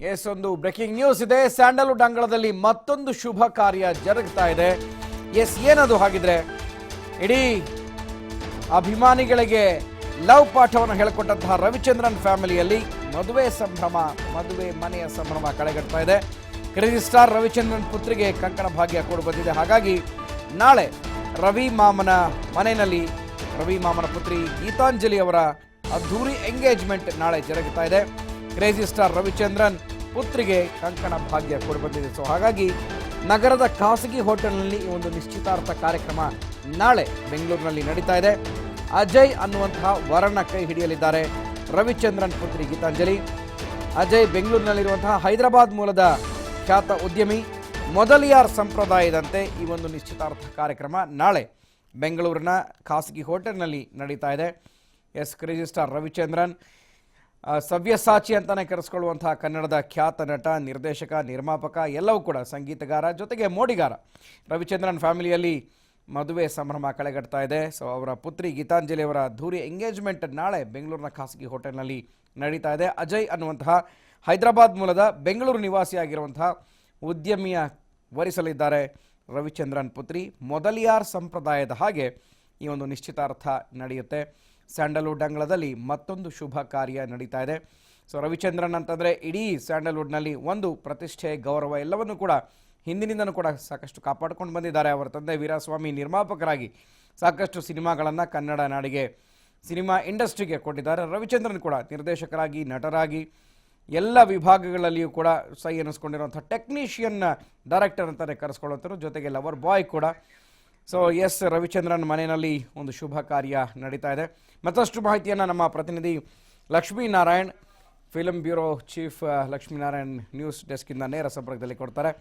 S, ಒಂದು breaking news ಇದೆ. Sandalwood ಅಂಗಳದಲ್ಲಿ ಮತ್ತೊಂದು ಶುಭ ಕಾರ್ಯ ಜರುಗ್ತಾ ಇದೆ. ಎಸ್, ಏನದು ಹಾಗಿದ್ರೆ? ಇಡೀ ಅಭಿಮಾನಿಗಳಿಗೆ ಲವ್ ಪಾಠವನ್ನು ಹೇಳಿಕೊಟ್ಟಂತಹ ರವಿಚಂದ್ರನ್ ಫ್ಯಾಮಿಲಿಯಲ್ಲಿ ಮದುವೆ ಸಂಭ್ರಮ, ಮದುವೆ ಮನೆಯ ಸಂಭ್ರಮ ಕಳೆಗಟ್ತಾ ಇದೆ. ಕ್ರೇಜಿ ಸ್ಟಾರ್ ರವಿಚಂದ್ರನ್ ಪುತ್ರಿಗೆ ಕಂಕಣ ಭಾಗ್ಯ ಕೂಡ ಬಂದಿದೆ. ಹಾಗಾಗಿ ನಾಳೆ ರವಿ ಮಾಮನ ಮನೆಯಲ್ಲಿ ರವಿ ಮಾಮನ ಪುತ್ರಿ ಗೀತಾಂಜಲಿ ಅವರ ಅದ್ಧೂರಿ ಎಂಗೇಜ್ಮೆಂಟ್ ನಾಳೆ ಜರುಗುತ್ತಾ ಇದೆ. ಕ್ರೇಜಿ ಸ್ಟಾರ್ ರವಿಚಂದ್ರನ್ ಪುತ್ರಿಗೆ ಕಂಕಣ ಭಾಗ್ಯ ಕೂಡ ಬಂದಿದೆ. ಸೊ ಹಾಗಾಗಿ ನಗರದ ಖಾಸಗಿ ಹೋಟೆಲ್ನಲ್ಲಿ ಈ ಒಂದು ನಿಶ್ಚಿತಾರ್ಥ ಕಾರ್ಯಕ್ರಮ ನಾಳೆ ಬೆಂಗಳೂರಿನಲ್ಲಿ ನಡೀತಾ ಇದೆ. ಅಜಯ್ ಅನ್ನುವಂತಹ ವರನ ಕೈ ಹಿಡಿಯಲಿದ್ದಾರೆ ರವಿಚಂದ್ರನ್ ಪುತ್ರಿ ಗೀತಾಂಜಲಿ. ಅಜಯ್ ಬೆಂಗಳೂರಿನಲ್ಲಿರುವಂತಹ ಹೈದರಾಬಾದ್ ಮೂಲದ ಖ್ಯಾತ ಉದ್ಯಮಿ. ಮೊದಲಿಯಾರ್ ಸಂಪ್ರದಾಯದಂತೆ ಈ ಒಂದು ನಿಶ್ಚಿತಾರ್ಥ ಕಾರ್ಯಕ್ರಮ ನಾಳೆ ಬೆಂಗಳೂರಿನ ಖಾಸಗಿ ಹೋಟೆಲ್ನಲ್ಲಿ ನಡೀತಾ ಇದೆ. Yes, crazy star Ravichandran Savyasachi ಅಂತಲೇ ಕರೆಸ್ಕೊಳ್ಳುವಂತಹ ಕನ್ನಡದ ಖ್ಯಾತ ನಟ, ನಿರ್ದೇಶಕ, ನಿರ್ಮಾಪಕ ಎಲ್ಲವೂ ಕೂಡ ಸಂಗೀತಗಾರ ಜೊತೆಗೆ ಮೋಡಿಗಾರ. ರವಿಚಂದ್ರನ್ ಫ್ಯಾಮಿಲಿಯಲ್ಲಿ ಮದುವೆ ಸಂಭ್ರಮ ಕಳೆಗಟ್ತಾ ಇದೆ. ಸೊ ಅವರ ಪುತ್ರಿ ಗೀತಾಂಜಲಿ ಅವರ ಧೂರಿ ಎಂಗೇಜ್ಮೆಂಟ್ ನಾಳೆ ಬೆಂಗಳೂರಿನ ಖಾಸಗಿ ಹೋಟೆಲ್ನಲ್ಲಿ ನಡೀತಾ ಇದೆ. ಅಜಯ್ ಅನ್ನುವಂತಹ ಹೈದರಾಬಾದ್ ಮೂಲದ ಬೆಂಗಳೂರು ನಿವಾಸಿಯಾಗಿರುವಂತಹ ಉದ್ಯಮಿಯ ವರಿಸಲಿದ್ದಾರೆ ರವಿಚಂದ್ರನ್ ಪುತ್ರಿ. ಮೊದಲಿಯಾರ್ ಸಂಪ್ರದಾಯದ ಹಾಗೆ ಈ ಒಂದು ನಿಶ್ಚಿತಾರ್ಥ ನಡೆಯುತ್ತೆ. ಸ್ಯಾಂಡಲ್ವುಡ್ ಅಂಗಳದಲ್ಲಿ ಮತ್ತೊಂದು ಶುಭ ಕಾರ್ಯ ನಡೀತಾ ಇದೆ. ಸೊ ರವಿಚಂದ್ರನ್ ಅಂತಂದರೆ ಇಡೀ ಸ್ಯಾಂಡಲ್ವುಡ್ನಲ್ಲಿ ಒಂದು ಪ್ರತಿಷ್ಠೆ, ಗೌರವ ಎಲ್ಲವನ್ನು ಕೂಡ ಹಿಂದಿನಿಂದನೂ ಕೂಡ ಸಾಕಷ್ಟು ಕಾಪಾಡಿಕೊಂಡು ಬಂದಿದ್ದಾರೆ. ಅವರ ತಂದೆ ವೀರಸ್ವಾಮಿ ನಿರ್ಮಾಪಕರಾಗಿ ಸಾಕಷ್ಟು ಸಿನಿಮಾಗಳನ್ನು ಕನ್ನಡ ನಾಡಿಗೆ, ಸಿನಿಮಾ ಇಂಡಸ್ಟ್ರಿಗೆ ಕೊಟ್ಟಿದ್ದಾರೆ. ರವಿಚಂದ್ರನ್ ಕೂಡ ನಿರ್ದೇಶಕರಾಗಿ, ನಟರಾಗಿ ಎಲ್ಲ ವಿಭಾಗಗಳಲ್ಲಿಯೂ ಕೂಡ ಸೈ ಎನಿಸ್ಕೊಂಡಿರುವಂಥ ಟೆಕ್ನಿಷಿಯನ್ ಡೈರೆಕ್ಟರ್ ಅಂತಲೇ ಕರೆಸ್ಕೊಳ್ಳುವಂಥರು ಜೊತೆಗೆ ಲವರ್ ಬಾಯ್ ಕೂಡ. ಸೊ ಎಸ್ ರವಿಚಂದ್ರನ್ ಮನೆಯಲ್ಲಿ ಒಂದು ಶುಭ ಕಾರ್ಯ ನಡೀತಾ ಇದೆ. ಮತ್ತಷ್ಟು ಮಾಹಿತಿಯನ್ನು ನಮ್ಮ ಪ್ರತಿನಿಧಿ Lakshminarayan film bureau chief Lakshminarayan news ಡೆಸ್ಕಿಂದ ನೇರ ಸಂಪರ್ಕದಲ್ಲಿ ಕೊಡ್ತಾರೆ.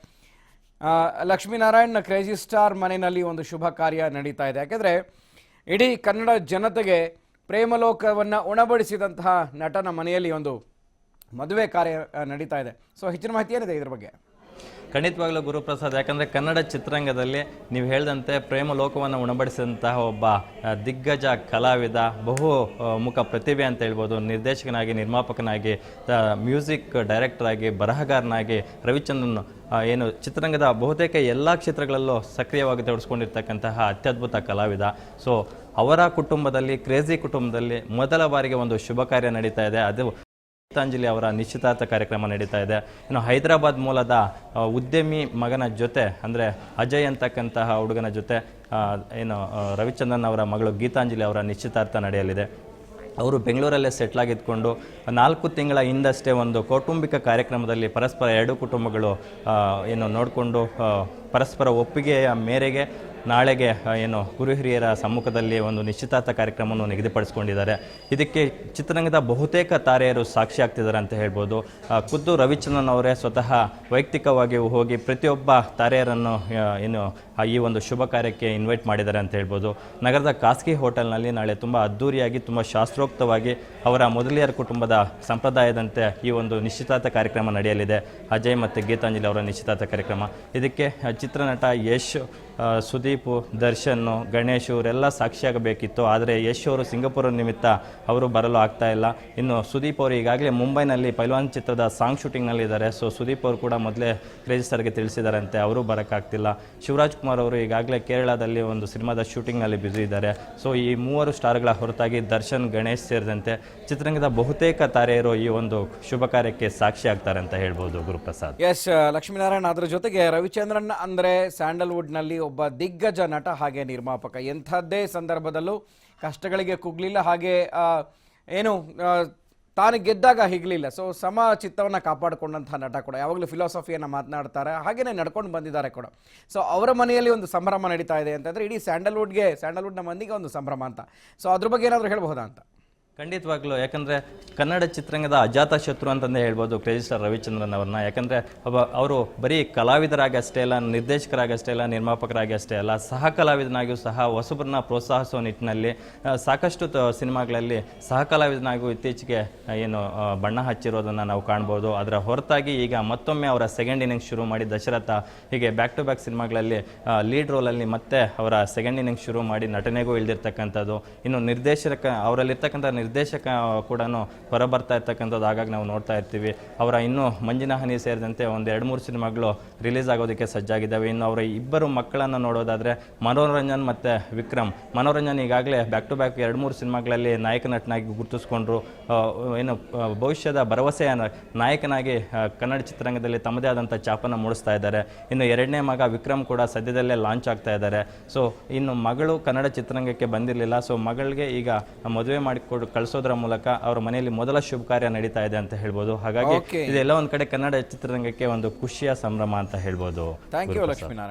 ಲಕ್ಷ್ಮೀನಾರಾಯಣ್ ಕ್ರೇಜಿ ಸ್ಟಾರ್ ಮನೆಯಲ್ಲಿ ಒಂದು ಶುಭ ಕಾರ್ಯ ನಡೀತಾ ಇದೆ. ಯಾಕೆಂದರೆ ಇಡೀ ಕನ್ನಡ ಜನತೆಗೆ ಪ್ರೇಮಲೋಕವನ್ನು ಉಣಬಡಿಸಿದಂತಹ ನಟನ ಮನೆಯಲ್ಲಿ ಒಂದು ಮದುವೆ ಕಾರ್ಯ ನಡೀತಾ ಇದೆ. ಸೊ ಹೆಚ್ಚಿನ ಮಾಹಿತಿ ಏನಿದೆ ಇದ್ರ ಬಗ್ಗೆ? ಖಂಡಿತವಾಗ್ಲೂ ಗುರುಪ್ರಸಾದ್, ಯಾಕಂದರೆ ಕನ್ನಡ ಚಿತ್ರರಂಗದಲ್ಲಿ ನೀವು ಹೇಳಿದಂತೆ ಪ್ರೇಮ ಲೋಕವನ್ನು ಉಣಬಡಿಸಿದಂತಹ ಒಬ್ಬ ದಿಗ್ಗಜ ಕಲಾವಿದ, ಬಹು ಮುಖ ಪ್ರತಿಭೆ ಅಂತ ಹೇಳ್ಬೋದು, ನಿರ್ದೇಶಕನಾಗಿ, ನಿರ್ಮಾಪಕನಾಗಿ ಮ್ಯೂಸಿಕ್ ಡೈರೆಕ್ಟರ್ ಆಗಿ, ಬರಹಗಾರನಾಗಿ ರವಿಚಂದ್ರನ್ ಏನು ಚಿತ್ರರಂಗದ ಬಹುತೇಕ ಎಲ್ಲ ಕ್ಷೇತ್ರಗಳಲ್ಲೂ ಸಕ್ರಿಯವಾಗಿ ತೊಡಿಸ್ಕೊಂಡಿರ್ತಕ್ಕಂತಹ ಅತ್ಯದ್ಭುತ ಕಲಾವಿದ. ಸೊ ಅವರ ಕುಟುಂಬದಲ್ಲಿ, ಕ್ರೇಜಿ ಕುಟುಂಬದಲ್ಲಿ ಮೊದಲ ಬಾರಿಗೆ ಒಂದು ಶುಭ ಕಾರ್ಯ ನಡೀತಾ ಇದೆ. ಅದು ಗೀತಾಂಜಲಿ ಅವರ ನಿಶ್ಚಿತಾರ್ಥ ಕಾರ್ಯಕ್ರಮ ನಡೀತಾ ಇದೆ. ಇನ್ನು ಹೈದರಾಬಾದ್ ಮೂಲದ ಉದ್ಯಮಿ ಮಗನ ಜೊತೆ, ಅಂದರೆ ಅಜಯ್ ಅಂತಕ್ಕಂತಹ ಹುಡುಗನ ಜೊತೆ ಏನು ರವಿಚಂದ್ರನ್ ಅವರ ಮಗಳು ಗೀತಾಂಜಲಿ ಅವರ ನಿಶ್ಚಿತಾರ್ಥ ನಡೆಯಲಿದೆ. ಅವರು ಬೆಂಗಳೂರಲ್ಲೇ ಸೆಟ್ಲ್ ಆಗಿದ್ಕೊಂಡು, ನಾಲ್ಕು ತಿಂಗಳ ಹಿಂದಷ್ಟೇ ಒಂದು ಕೌಟುಂಬಿಕ ಕಾರ್ಯಕ್ರಮದಲ್ಲಿ ಪರಸ್ಪರ ಎರಡು ಕುಟುಂಬಗಳು ಏನು, ನೋಡಿಕೊಂಡು ಪರಸ್ಪರ ಒಪ್ಪಿಗೆಯ ಮೇರೆಗೆ ನಾಳೆಗೆ ಏನು ಗುರು ಹಿರಿಯರ ಸಮ್ಮುಖದಲ್ಲಿ ಒಂದು ನಿಶ್ಚಿತಾರ್ಥ ಕಾರ್ಯಕ್ರಮವನ್ನು ನಿಗದಿಪಡಿಸಿಕೊಂಡಿದ್ದಾರೆ. ಇದಕ್ಕೆ ಚಿತ್ರರಂಗದ ಬಹುತೇಕ ತಾರೆಯರು ಸಾಕ್ಷಿ ಆಗ್ತಿದ್ದಾರೆ ಅಂತ ಹೇಳ್ಬೋದು. ಖುದ್ದು ರವಿಚಂದ್ರನ್ ಅವರೇ ಸ್ವತಃ ವೈಯಕ್ತಿಕವಾಗಿ ಹೋಗಿ ಪ್ರತಿಯೊಬ್ಬ ತಾರೆಯರನ್ನು ಏನು ಈ ಒಂದು ಶುಭ ಕಾರ್ಯಕ್ಕೆ ಇನ್ವೈಟ್ ಮಾಡಿದ್ದಾರೆ ಅಂತ ಹೇಳ್ಬೋದು. ನಗರದ ಖಾಸಗಿ ಹೋಟೆಲ್ನಲ್ಲಿ ನಾಳೆ ತುಂಬ ಅದ್ಧೂರಿಯಾಗಿ ತುಂಬ ಶಾಸ್ತ್ರೋಕ್ತವಾಗಿ ಅವರ ಮೊದಲಿಯರ ಕುಟುಂಬದ ಸಂಪ್ರದಾಯದಂತೆ ಈ ಒಂದು ನಿಶ್ಚಿತಾರ್ಥ ಕಾರ್ಯಕ್ರಮ ನಡೆಯಲಿದೆ. ಅಜಯ್ ಮತ್ತು ಗೀತಾಂಜಲಿ ಅವರ ನಿಶ್ಚಿತಾರ್ಥ ಕಾರ್ಯಕ್ರಮ. ಇದಕ್ಕೆ ಚಿತ್ರನಟ ಯಶ್ ಸುದೀಪ್ ದರ್ಶನ್ ಗಣೇಶ್ ಇವರೆಲ್ಲ ಸಾಕ್ಷಿಯಾಗಬೇಕಿತ್ತು. ಆದರೆ ಯಶ್ ಅವರು ಸಿಂಗಪುರ ನಿಮಿತ್ತ ಅವರು ಬರಲು ಆಗ್ತಾ ಇಲ್ಲ. ಇನ್ನು ಸುದೀಪ್ ಅವರು ಈಗಾಗಲೇ ಮುಂಬೈನಲ್ಲಿ ಪೈಲ್ವಾನ್ ಚಿತ್ರದ ಸಾಂಗ್ ಶೂಟಿಂಗ್ನಲ್ಲಿದ್ದಾರೆ. ಸೊ ಸುದೀಪ್ ಅವರು ಕೂಡ ಮೊದಲೇ ಕ್ರೇಜಿ ಸರ್ಗೆ ತಿಳಿಸಿದಾರಂತೆ, ಅವರು ಬರೋಕ್ಕಾಗ್ತಿಲ್ಲ. ಶಿವರಾಜ್ ಕುಮಾರ್ ಅವರು ಈಗಾಗಲೇ ಕೇರಳದಲ್ಲಿ ಒಂದು ಸಿನಿಮಾದ ಶೂಟಿಂಗ್ನಲ್ಲಿ ಬ್ಯುಸಿ ಇದ್ದಾರೆ. ಸೊ ಈ ಮೂವರು ಸ್ಟಾರ್ಗಳ ಹೊರತಾಗಿ ದರ್ಶನ್, ಗಣೇಶ್ ಸೇರಿದಂತೆ ಚಿತ್ರರಂಗದ ಬಹುತೇಕ ತಾರೆಯರು ಈ ಒಂದು ಶುಭ ಕಾರ್ಯಕ್ಕೆ ಸಾಕ್ಷಿ ಆಗ್ತಾರೆ ಅಂತ ಹೇಳ್ಬೋದು ಗುರುಪ್ರಸಾದ್. ಎಸ್ ಲಕ್ಷ್ಮೀನಾರಾಯಣ್, ಅದರ ಜೊತೆಗೆ ರವಿಚಂದ್ರನ್ ಅಂದರೆ ಸ್ಯಾಂಡಲ್ವುಡ್ನಲ್ಲಿ ಒಬ್ಬ ದಿಗ್ಗಜ ನಟ ಹಾಗೆ ನಿರ್ಮಾಪಕ. ಎಂಥದ್ದೇ ಸಂದರ್ಭದಲ್ಲೂ ಕಷ್ಟಗಳಿಗೆ ಕುಗ್ಲಿಲ್ಲ. ಹಾಗೆ ಏನು ತಾನು ಗೆದ್ದಾಗ ಹಿಗ್ಲಿಲ್ಲ. ಸೊ ಸಮ ಚಿತ್ತವನ್ನು ಕಾಪಾಡಿಕೊಂಡಂಥ ನಟ ಕೂಡ. ಯಾವಾಗಲೂ ಫಿಲಾಸಫಿಯನ್ನು ಮಾತನಾಡ್ತಾರೆ. ಹಾಗೆಯೇ ನಡ್ಕೊಂಡು ಬಂದಿದ್ದಾರೆ ಕೂಡ. ಸೊ ಅವರ ಮನೆಯಲ್ಲಿ ಒಂದು ಸಂಭ್ರಮ ನಡೀತಾ ಇದೆ ಅಂತಂದರೆ ಇಡೀ ಸ್ಯಾಂಡಲ್ವುಡ್ಗೆ, ಸ್ಯಾಂಡಲ್ವುಡ್ನ ಮಂದಿಗೆ ಒಂದು ಸಂಭ್ರಮ ಅಂತ. ಸೊ ಅದ್ರ ಬಗ್ಗೆ ಏನಾದರೂ ಹೇಳ್ಬಹುದಾ ಅಂತ? ಖಂಡಿತವಾಗ್ಲೂ, ಯಾಕಂದ್ರೆ ಕನ್ನಡ ಚಿತ್ರರಂಗದ ಅಜಾತ ಶತ್ರು ಅಂತಂದೇ ಹೇಳ್ಬೋದು ಕ್ರೇಜಿಸ್ಟರ್ ರವಿಚಂದ್ರನ್ ಅವ್ರನ್ನ. ಯಾಕಂದ್ರೆ ಒಬ್ಬ, ಅವರು ಬರೀ ಕಲಾವಿದರಾಗಿ ಅಷ್ಟೇ ಅಲ್ಲ, ನಿರ್ದೇಶಕರಾಗಿ ಅಷ್ಟೇ ಅಲ್ಲ, ನಿರ್ಮಾಪಕರಾಗಿ ಅಷ್ಟೇ ಅಲ್ಲ, ಸಹ ಕಲಾವಿದನಾಗಿಯೂ ಸಹ ಹೊಸಬ್ರನ್ನ ಪ್ರೋತ್ಸಾಹಿಸುವ ನಿಟ್ಟಿನಲ್ಲಿ ಸಾಕಷ್ಟು ಸಿನಿಮಾಗಳಲ್ಲಿ ಸಹ ಕಲಾವಿದನಾಗೂ ಇತ್ತೀಚೆಗೆ ಏನು ಬಣ್ಣ ಹಚ್ಚಿರೋದನ್ನು ನಾವು ಕಾಣ್ಬೋದು. ಅದರ ಹೊರತಾಗಿ ಈಗ ಮತ್ತೊಮ್ಮೆ ಅವರ ಸೆಕೆಂಡ್ ಇನ್ನಿಂಗ್ಸ್ ಶುರು ಮಾಡಿ ದಶರಥ, ಹೀಗೆ ಬ್ಯಾಕ್ ಟು ಬ್ಯಾಕ್ ಸಿನಿಮಾಗಳಲ್ಲಿ ಲೀಡ್ ರೋಲಲ್ಲಿ ಮತ್ತೆ ಅವರ ಸೆಕೆಂಡ್ ಇನ್ನಿಂಗ್ಸ್ ಶುರು ಮಾಡಿ ನಟನೆಗೂ ಇಳಿದಿರ್ತಕ್ಕಂಥದ್ದು. ಇನ್ನು ನಿರ್ದೇಶಕ, ಅವರಲ್ಲಿರ್ತಕ್ಕಂಥ ನಿರ್ದೇಶಕ ಕೂಡ ಹೊರಬರ್ತಾ ಇರ್ತಕ್ಕಂಥದ್ದು ಆಗಾಗ ನಾವು ನೋಡ್ತಾ ಇರ್ತೀವಿ. ಅವರ ಇನ್ನು ಮಂಜಿನ ಹನಿ ಸೇರಿದಂತೆ ಒಂದು ಎರಡು ಮೂರು ಸಿನಿಮಾಗಳು ರಿಲೀಸ್ ಆಗೋದಕ್ಕೆ ಸಜ್ಜಾಗಿದ್ದಾವೆ. ಇನ್ನು ಅವರ ಇಬ್ಬರು ಮಕ್ಕಳನ್ನು ನೋಡೋದಾದರೆ ಮನೋರಂಜನ್ ಮತ್ತು ವಿಕ್ರಮ್. ಮನೋರಂಜನ್ ಈಗಾಗಲೇ ಬ್ಯಾಕ್ ಟು ಬ್ಯಾಕ್ ಎರಡು ಮೂರು ಸಿನಿಮಾಗಳಲ್ಲಿ ನಾಯಕ ನಟನಾಗಿ ಗುರುತಿಸ್ಕೊಂಡ್ರು. ಏನು ಭವಿಷ್ಯದ ಭರವಸೆಯ ನಾಯಕನಾಗಿ ಕನ್ನಡ ಚಿತ್ರರಂಗದಲ್ಲಿ ತಮ್ಮದೇ ಆದಂಥ ಚಾಪನ್ನು ಮೂಡಿಸ್ತಾ ಇದ್ದಾರೆ. ಇನ್ನು ಎರಡನೇ ಮಗ ವಿಕ್ರಮ್ ಕೂಡ ಸದ್ಯದಲ್ಲೇ ಲಾಂಚ್ ಆಗ್ತಾ ಇದ್ದಾರೆ. ಸೊ ಇನ್ನು ಮಗಳು ಕನ್ನಡ ಚಿತ್ರರಂಗಕ್ಕೆ ಬಂದಿರಲಿಲ್ಲ. ಸೊ ಮಗಳಿಗೆ ಈಗ ಮದುವೆ ಮಾಡಿಕೊಡು ಕಳಿಸೋದ್ರ ಮೂಲಕ ಅವ್ರ ಮನೆಯಲ್ಲಿ ಮೊದಲ ಶುಭ ಕಾರ್ಯ ನಡೀತಾ ಇದೆ ಅಂತ ಹೇಳ್ಬೋದು. ಹಾಗಾಗಿ ಇದೆಲ್ಲ ಒಂದ್ ಕಡೆ ಕನ್ನಡ ಚಿತ್ರರಂಗಕ್ಕೆ ಒಂದು ಖುಷಿಯ ಸಂಭ್ರಮ ಅಂತ ಹೇಳ್ಬೋದು. Thank you Lakshminarayana.